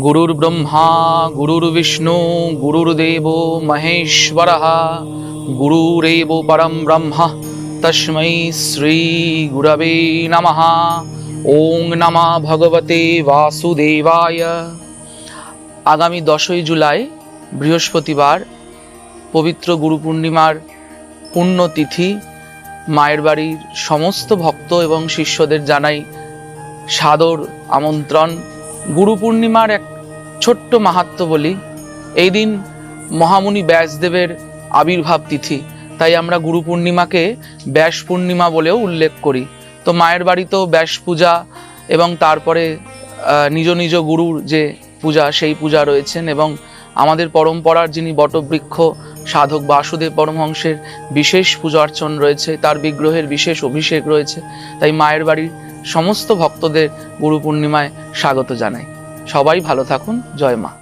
গুরুর ব্রহ্মা গুরুর বিষ্ণু গুরুর্দেব মহেশ্বর গুরুরেব পরম ব্রহ্ম তস্মৈ শ্রী গুরবে নম ওং নমা ভগবতে বাসুদেবায় আগামী দশই জুলাই, বৃহস্পতিবার, পবিত্র গুরু পূর্ণিমার পুণ্যতিথি, মায়ের বাড়ির সমস্ত ভক্ত এবং শিষ্যদের জানাই সাদর আমন্ত্রণ। গুরু পূর্ণিমার এক ছোট্ট মাহাত্ম বলি, এই দিন মহামুনি ব্যাসদেবের আবির্ভাব তিথি, তাই আমরা গুরু পূর্ণিমাকে ব্যাস পূর্ণিমা বলেও উল্লেখ করি। তো মায়ের বাড়িতেও ব্যাস পূজা এবং তারপরে নিজ নিজ গুরুর যে পূজা, সেই পূজা রয়েছেন এবং আমাদের পরম্পরার যিনি বটবৃক্ষ সাধক বাসুদেব পরমহংসের বিশেষ পূজা অর্চন রয়েছে, তার বিগ্রহের বিশেষ অভিষেক রয়েছে। তাই মায়ের বাড়ির সমস্ত ভক্তদের গুরু পূর্ণিমায় স্বাগত জানাই। সবাই ভালো থাকুন। জয় মা।